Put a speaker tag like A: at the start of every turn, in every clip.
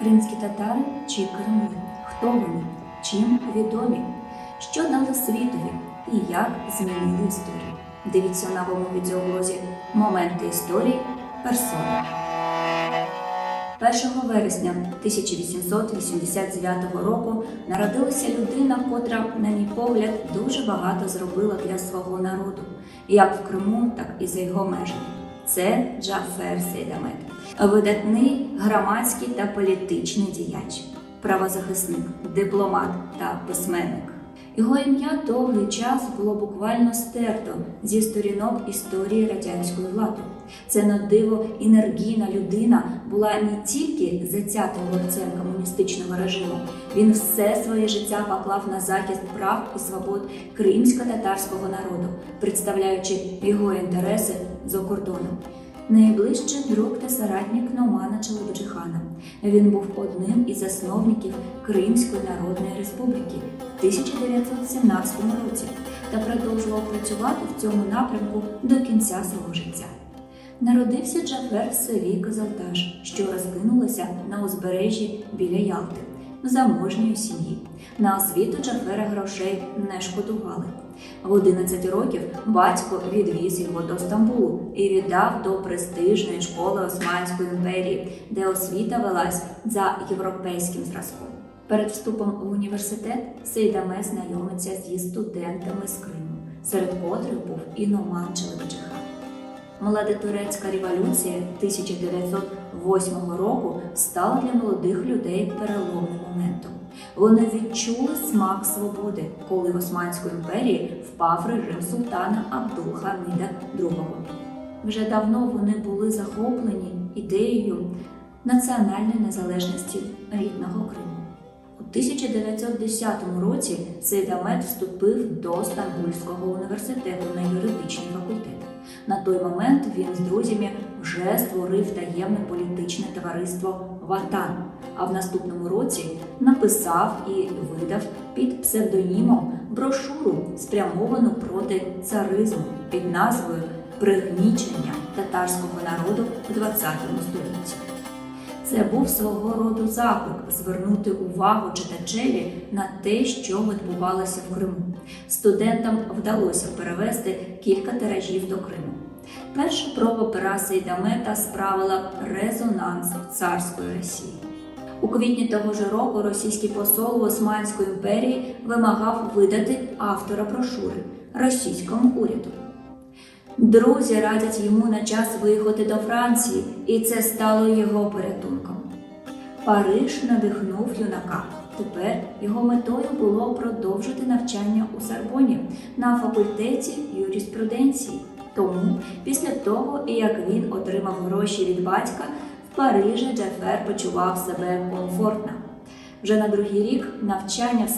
A: Кримські татари чи Кремль? Хто вони? Чим відомі? Що дали світові і як змінили історію? Дивіться на новому відеоблозі Моменти історії. Персона. 1 вересня 1889 року народилася людина, котра, на мій погляд, дуже багато зробила для свого народу, як в Криму, так і за його межами. Це Джафер Сейдамет, видатний громадський та політичний діяч, правозахисник, дипломат та письменник. Його ім'я довгий час було буквально стерто зі сторінок історії радянської влади. Це на диво енергійна людина була не тільки затятим борцем комуністичного режиму, він все своє життя поклав на захист прав і свобод кримсько-татарського народу, представляючи його інтереси за кордоном. Найближчий друг та соратник Номана Челебеджихана. Він був одним із засновників Кримської Народної Республіки в 1917 році та продовжував працювати в цьому напрямку до кінця свого життя. Народився Джафер в селі Козалтаж, що розкинулося на узбережжі біля Ялти, заможньої сім'ї. На освіту Джафера грошей не шкодували. В 11 років батько відвіз його до Стамбулу і віддав до престижної школи Османської імперії, де освіта велась за європейським зразком. Перед вступом в університет Сейдаме знайомиться зі студентами з Криму, серед котрих був і Номан Челебеджихан. Молодотурецька революція 1908 року стала для молодих людей переломним моментом. Вони відчули смак свободи, коли в Османської імперії впав режим султана Абдул-Хаміда II. Вже давно вони були захоплені ідеєю національної незалежності рідного Криму. У 1910 році Сейдамет вступив до Стамбульського університету на юридичний факультет. На той момент він з друзями вже створив таємне політичне товариство Ватан, а в наступному році написав і видав під псевдонімом брошуру, спрямовану проти царизму під назвою Пригнічення татарського народу в ХХ столітті. Це був свого роду заклик звернути увагу читачеві на те, що відбувалося в Криму. Студентам вдалося перевести кілька тиражів до Криму. Перша проба пера Сейдамета справила резонанс царської Росії. У квітні того ж року російський посол в Османської імперії вимагав видати автора брошури російському уряду. Друзі радять йому на час виїхати до Франції, і це стало його порятунком. Париж надихнув юнака. Тепер його метою було продовжити навчання у Сорбоні на факультеті юриспруденції. Тому, після того, як він отримав гроші від батька, в Парижі Джафер почував себе комфортно. Вже на другий рік навчання в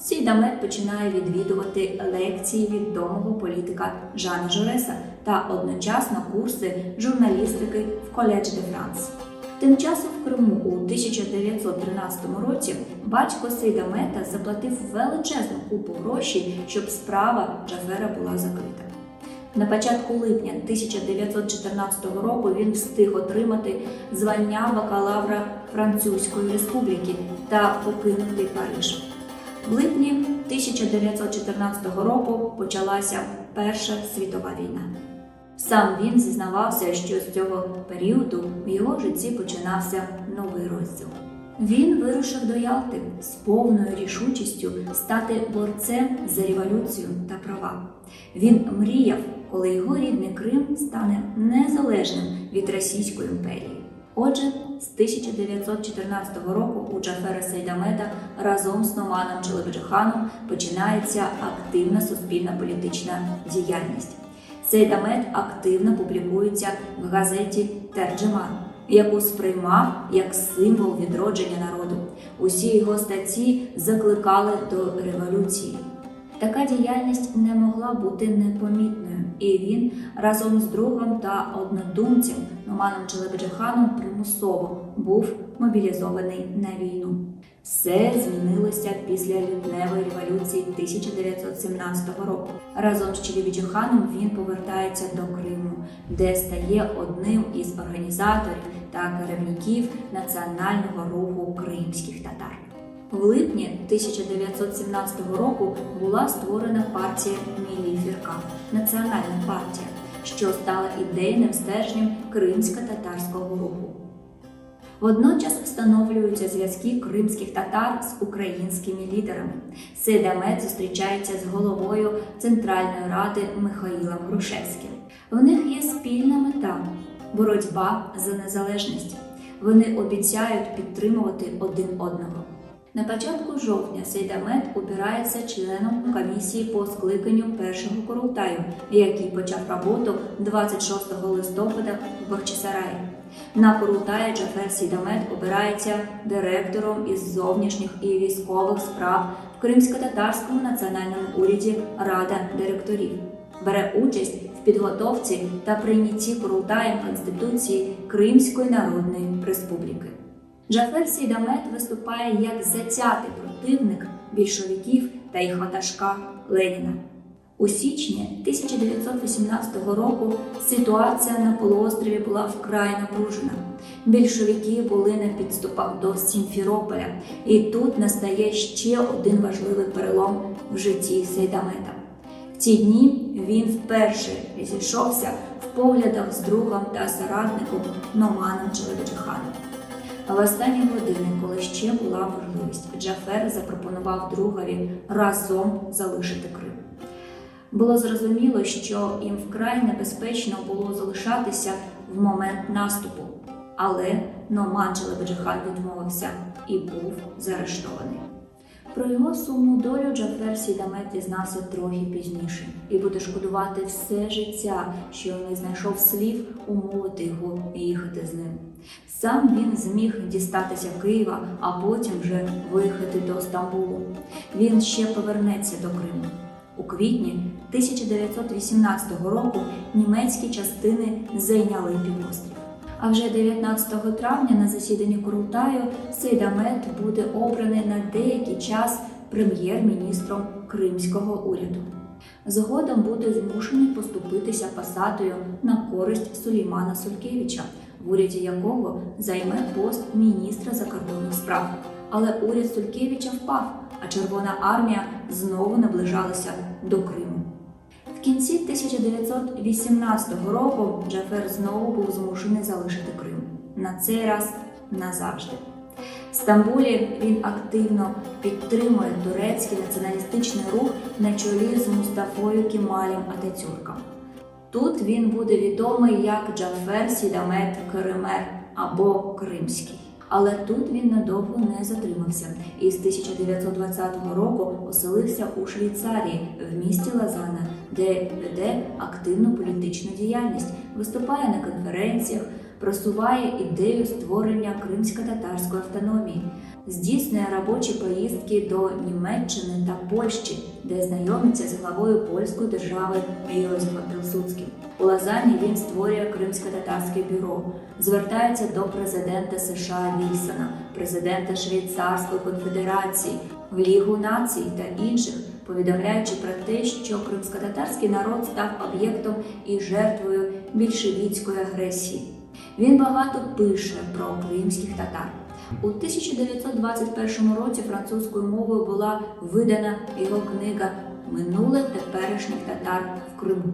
A: Сійдамет починає відвідувати лекції відомого політика Жана Жореса та одночасно курси журналістики в Коледж де Франс. Тим часом в Криму у 1913 році батько Сейдамета заплатив величезну купу грошей, щоб справа Джафера була закрита. На початку липня 1914 року він встиг отримати звання бакалавра Французької республіки та покинути Париж. В липні 1914 року почалася Перша світова війна. Сам він зізнавався, що з цього періоду в його житті починався новий розділ. Він вирушив до Ялти з повною рішучістю стати борцем за революцію та права. Він мріяв, коли його рідний Крим стане незалежним від Російської імперії. Отже, з 1914 року у Джафера Сейдамета разом з Номаном Челебеджиханом починається активна суспільна політична діяльність. Сейдамет активно публікується в газеті Терджеман, яку сприймав як символ відродження народу. Усі його статті закликали до революції. Така діяльність не могла бути непомітною, і він разом з другом та однодумцем Номаном Челебеджиханом примусово був мобілізований на війну. Все змінилося після лютневої революції 1917 року. Разом з Челебеджиханом він повертається до Криму, де стає одним із організаторів та керівників національного руху кримських татар. В липні 1917 року була створена партія Мілі Фірка національна партія, що стала ідейним стержнем кримсько-татарського руху. Водночас встановлюються зв'язки кримських татар з українськими лідерами. Сейдамет зустрічається з головою Центральної ради Михаїлом Грушевським. В них є спільна мета боротьба за незалежність. Вони обіцяють підтримувати один одного. На початку жовтня Сейдамет обирається членом комісії по скликанню першого корултаю, який почав роботу 26 листопада в Бахчисараї. На корултаї Джафер Сейдамет обирається директором із зовнішніх і військових справ в Кримсько-татарському національному уряді Рада директорів. Бере участь в підготовці та прийнятті корултаєм Конституції Кримської Народної Республіки. Джафер Сейдамет виступає як затятий противник більшовиків та їх ватажка Леніна. У січні 1918 року ситуація на полуострові була вкрай напружена. Більшовики були на підступах до Сімферополя, і тут настає ще один важливий перелом в житті Сейдамета. В ці дні він вперше зійшовся в поглядах з другом та соратником Номаном Челебеджиханом. В останні години, коли ще була можливість, Джафер запропонував другові разом залишити Крим. Було зрозуміло, що їм вкрай небезпечно було залишатися в момент наступу, але Номан Джелебеджихан відмовився і був заарештований. Про його сумну долю Джафер Сідамет дізнався трохи пізніше і буде шкодувати все життя, що не знайшов слів умовити його їхати з ним. Сам він зміг дістатися Києва, а потім вже виїхати до Стамбулу. Він ще повернеться до Криму. У квітні 1918 року німецькі частини зайняли півострів. А вже 19 травня на засіданні Курултаю Сейдамет буде обраний на деякий час прем'єр-міністром Кримського уряду. Згодом буде змушений поступитися посадою на користь Сулеймана Сулькевича, в уряді якого займе пост міністра закордонних справ. Але уряд Сулькевича впав, а Червона армія знову наближалася до Криму. В кінці 1918 року Джафер знову був змушений залишити Крим. На цей раз назавжди. В Стамбулі він активно підтримує турецький націоналістичний рух на чолі з Мустафою Кемалем Ататюрком. Тут він буде відомий як Джафер Сідамет Керемер або Кримський. Але тут він надовго не затримався і з 1920 року оселився у Швейцарії в місті Лазана, де веде активну політичну діяльність, виступає на конференціях, просуває ідею створення кримсько-татарської автономії, здійснює робочі поїздки до Німеччини та Польщі, де знайомиться з главою польської держави Йозефом Пілсудським. У Лазані він створює Кримсько-татарське бюро, звертається до президента США Вільсона, президента Швейцарської конфедерації, в Лігу націй та інших, повідомляючи про те, що кримсько-татарський народ став об'єктом і жертвою більшовіцької агресії. Він багато пише про кримських татар. У 1921 році французькою мовою була видана його книга Минуле теперішніх татар в Криму.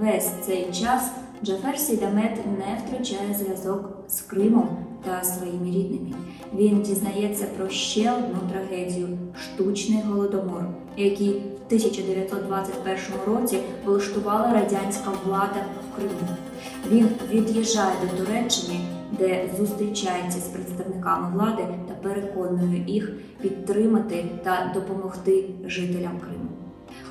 A: Весь цей час Джафер Сідамет не втрачає зв'язок з Кримом та своїми рідними. Він дізнається про ще одну трагедію штучний голодомор, який в 1921 році влаштувала радянська влада в Криму. Він від'їжджає до Туреччини, де зустрічається з представниками влади та переконує їх підтримати та допомогти жителям Криму.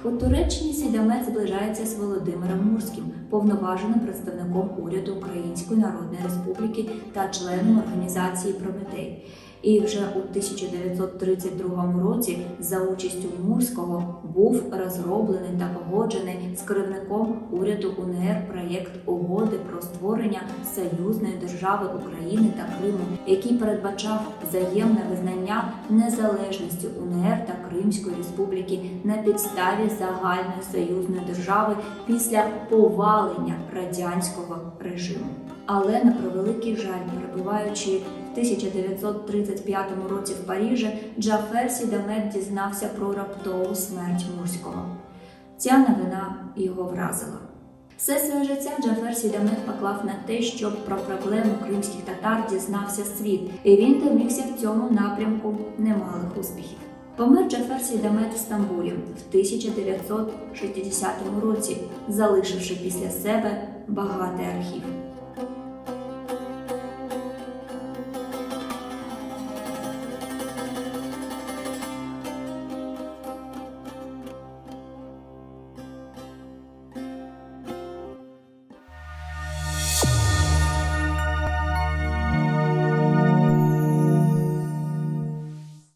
A: У Туреччині Сідамець зближається з Володимиром Мурським, повноваженим представником уряду Української Народної Республіки та членом організації Прометей. І вже у 1932 році за участю Мурського був розроблений та погоджений з керівником уряду УНР проєкт угоди про створення союзної держави України та Криму, який передбачав взаємне визнання незалежності УНР та Кримської Республіки на підставі загальної союзної держави після повалення радянського режиму. Але на превеликий жаль, перебуваючи 1935 році в Парижі, Джафер Сідамет дізнався про раптову смерть Мурського. Ця новина його вразила. Все своє життя Джафер Сідамет поклав на те, щоб про проблему кримських татар дізнався світ, і він домігся в цьому напрямку немалих успіхів. Помер Джафер Сідамет в Стамбулі в 1960 році, залишивши після себе багатий архів.